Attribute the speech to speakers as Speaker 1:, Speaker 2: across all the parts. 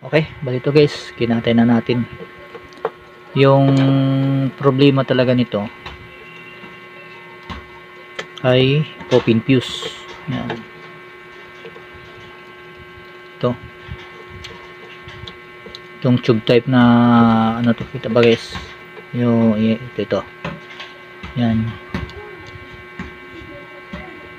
Speaker 1: Okay, balito guys, kinatay na natin. Yung problema talaga nito ay open fuse. Yan. Ito. Itong tube type na ano to kita ba guys? Yung ito, ito. Yan.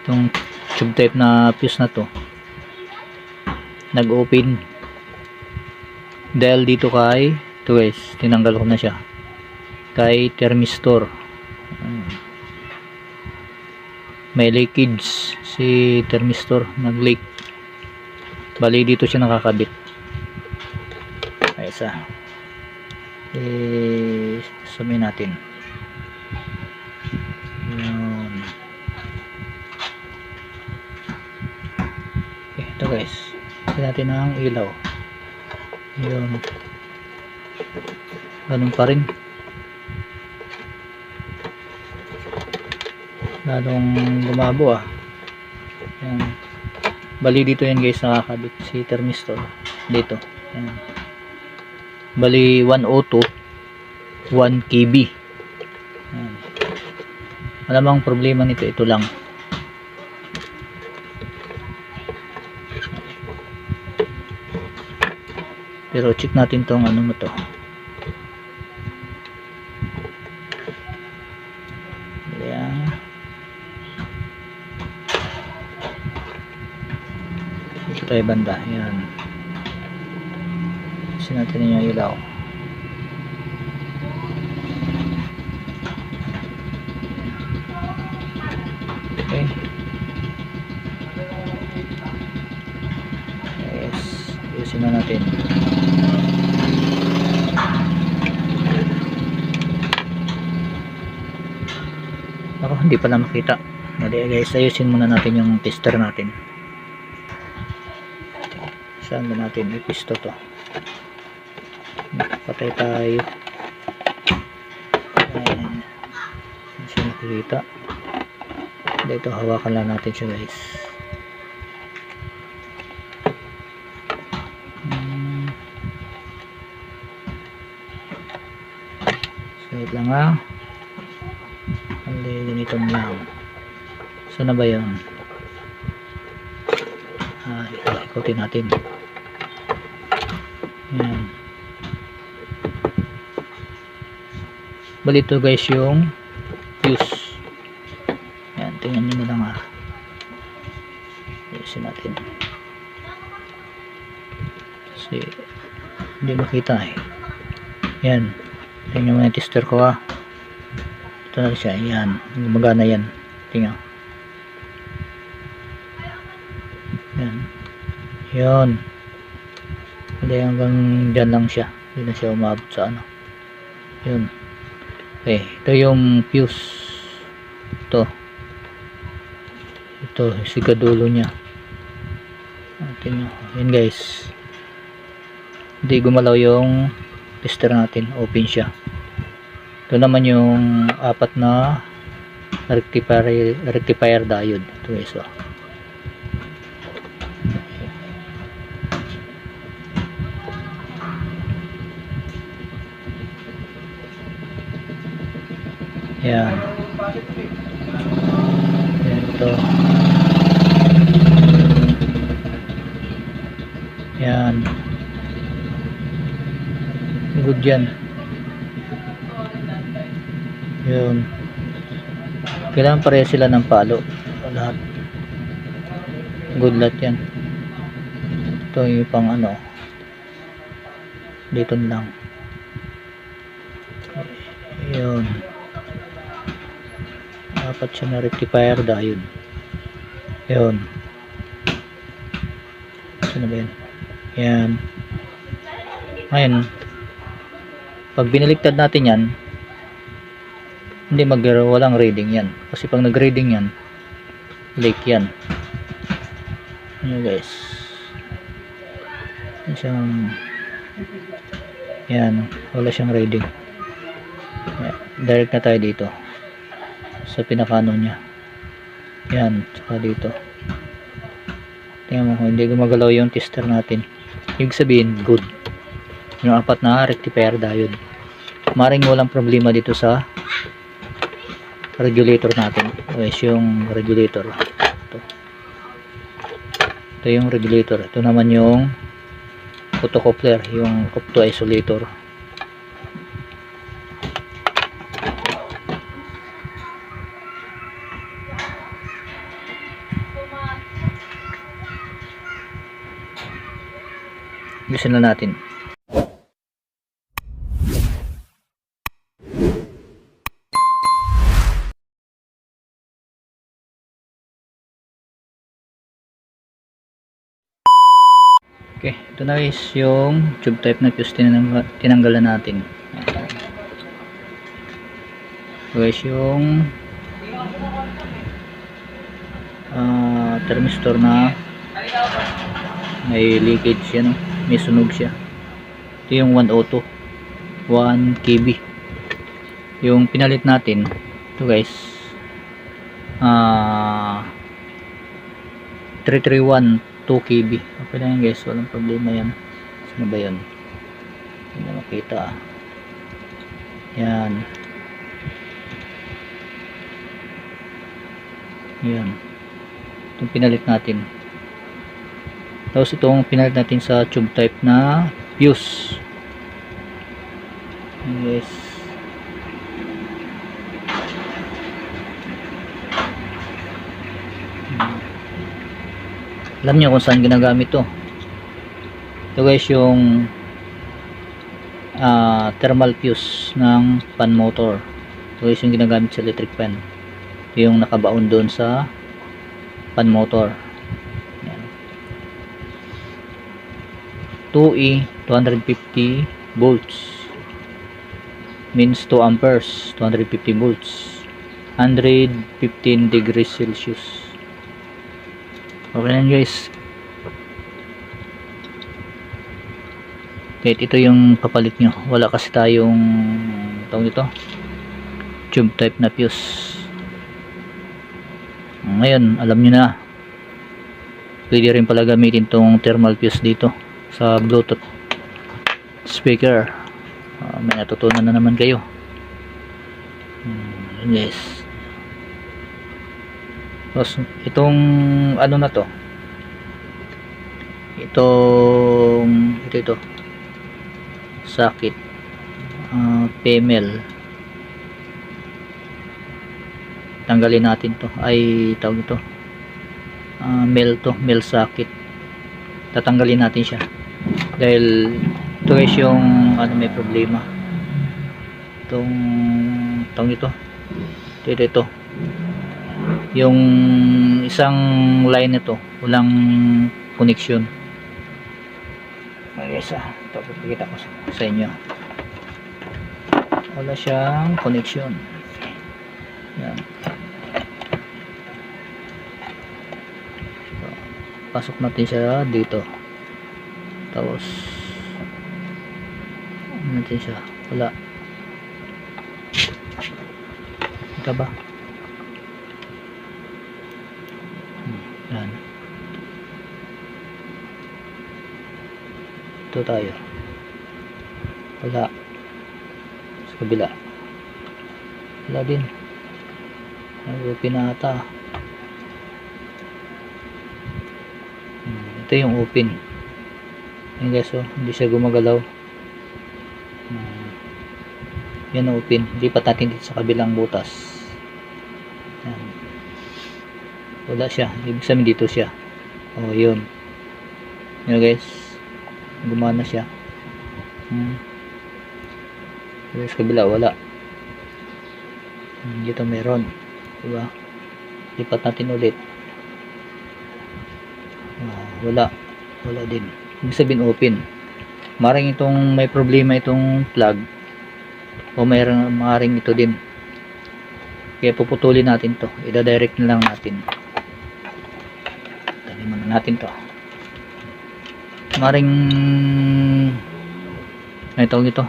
Speaker 1: Itong tube type na fuse na to nag-open dahil dito kay guys tinanggal ko na siya. Kay thermistor Ayan. may leakage si thermistor nag leak. Bali dito siya nakakabit. Ay isa. Eh sabihin natin. Yun. Okay, ito guys. Natin ang ilaw yun ganun pa rin. Lalong gumabo ah. Yan bali dito yan guys nakakabit. Si thermistor dito. Yan bali 102 1 kb yan malamang problema nito ito lang pero check natin tong ano mo to Ayan. Dito banda. Ayan. Kasi natin yung ilaw. Okay. Yes. Ayusin na natin. Hindi pala makita. Dali guys, ayusin muna natin yung tester natin. Saan ba natin ipisto to? Patay tayo. Ayan. Siya nakikita. Dito, hawakan lang natin siya guys. Hmm. Wait lang ah. Ganitong lang. Saan na ba yun? Ah, ikutin natin. Yan. Bali ito guys yung fuse. Yan, tingnan nyo na lang ah. Ayusin natin. Kasi, hindi makita eh. Yan. Tingnan mo yung tester ko ah. Ito na siya. Yan. Gumagana yan. Tingnan. Yan. Yan. Hindi hanggang dyan lang siya. Hindi na siya umabot sa ano. Yun. Okay. Ito yung fuse. Ito. Ito. Sigadulo niya. Ah, Tingnan. Yan guys. Hindi gumalaw yung tester natin. Open siya. Ito naman yung apat na rectifier, rectifier diode. Ito guys. Oh. Yan. Ito. Yan. Good yan. Yun. Kailangan pareha sila ng palo. Lahat. Good lot yan. Ito yung pang ano. Dito lang. Yun. Dapat siya na rectifier diode. Yun. Na ba yan? Yan. Ngayon, pag binaliktad natin yan, hindi mag walang reading yan. Kasi pag nag-reading yan, lake yan. Yan guys. Yan siyang yan, wala siyang reading. Yan, direct na tayo dito sa pinakano niya. Yan, saka dito. Tingnan mo kung hindi gumagalaw yung tester natin. ibig sabihin good yung apat na rectifier diode maring walang problema dito sa regulator natin guys yung regulator. Ito. Ito yung regulator. Ito naman yung photocoupler yung opto isolator. Gusto na natin Okay, ito na guys yung tube type na fuse tinang tinanggalan natin. Ito guys yung ah thermistor na may leakage siya no? may sunog siya. Ito yung 102 1 kb. Yung pinalit natin ito guys ah 331 2 kb okay na yan guys. Walang problema yan. Sino ba yun? Hindi na makita ah. yan. Yan. Itong pinalit natin. Tapos itong pinalit natin sa tube type na fuse. Yes alam niyo kung saan ginagamit to. Ito guys yung ah, thermal fuse ng fan motor. Ito guys yung ginagamit sa electric fan. Ito yung nakabaon doon sa fan motor. Yan. 2E 250 volts. Means 2 amperes 250 volts. 115 degrees celsius Okay yun, guys. Kahit ito yung papalit nyo. Wala kasi tayong tawag ito. Tube type na fuse. Ngayon, alam nyo na. Pwede rin pala gamitin tong thermal fuse dito sa Bluetooth speaker. Ah, may natutunan na naman kayo. Hmm, yes. Tapos, itong ano na to? Itong ito ito. Sakit. Uh, PML tanggalin natin to. Ay tawag ito uh, mel to. Mel sakit. Tatanggalin natin siya. Dahil ito guys yung ano may problema. Itong tawag ito ito ito, ito yung isang line nito walang connection. Okay guys ah ito papakita ko sa- inyo. Wala siyang connection. Yan So, pasok natin siya dito. Tapos ano natin siya? Wala. Ito ba Yan. Ito tayo. Wala. Sa kabila. Wala din. Ay, pinata. Hmm, Ito yung open. Yan guys, oh, hindi siya gumagalaw. Hmm. Yan ang open. Lipat natin dito sa kabilang butas. Yan wala siya ibig sabihin dito siya oh yun yun guys gumana siya. Hmm. Sa kabila wala. Hmm, dito meron. Diba? Lipat natin ulit. Oh, wala. Wala din. Ibig sabihin open. Maring itong may problema itong plug. O mayroong maring ito din. Kaya puputulin natin to. Ida-direct na lang natin. Tali muna natin to. Maring tawag ito.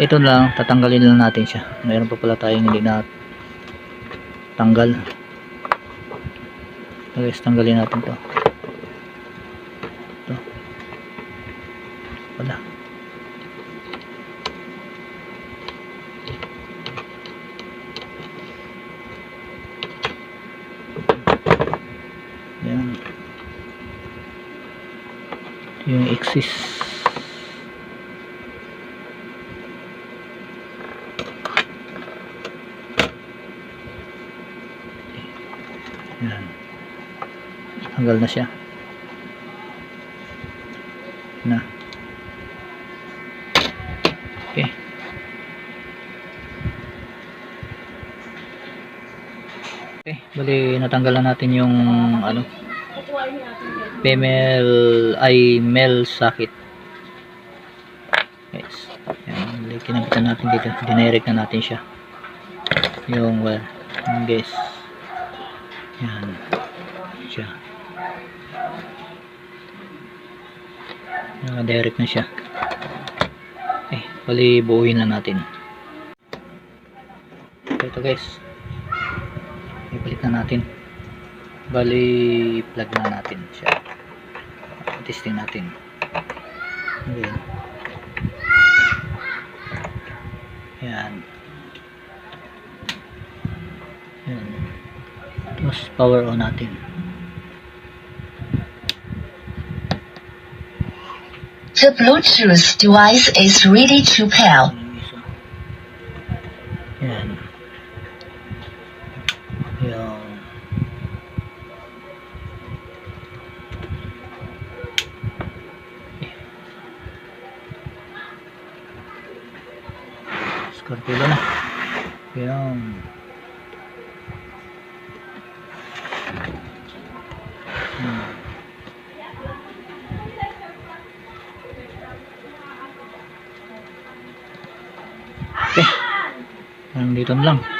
Speaker 1: Ito lang, tatanggalin lang natin siya. Mayroon pa pala tayong hindi na tanggal. Guys, tanggalin natin to. Ito. pala. Yan. Yung axis. Yan. Hanggal na siya. Na. Okay. Okay, bali natanggalan natin yung ano female ay male socket. Yes. Yan, natin dito. Dinirect na natin siya. Yung wire. Yan guys. Yan. Siya. Naka-direct na siya. Eh, bali buuin na natin. Ito guys. Ibalik na natin. Bali plug na natin siya. Testing natin. Ayan. Yan. Yan. Tapos power on natin.
Speaker 2: The Bluetooth device is ready to pair.
Speaker 1: Scorpio na. Yan. Hmm. Okay. Hanggang dito lang.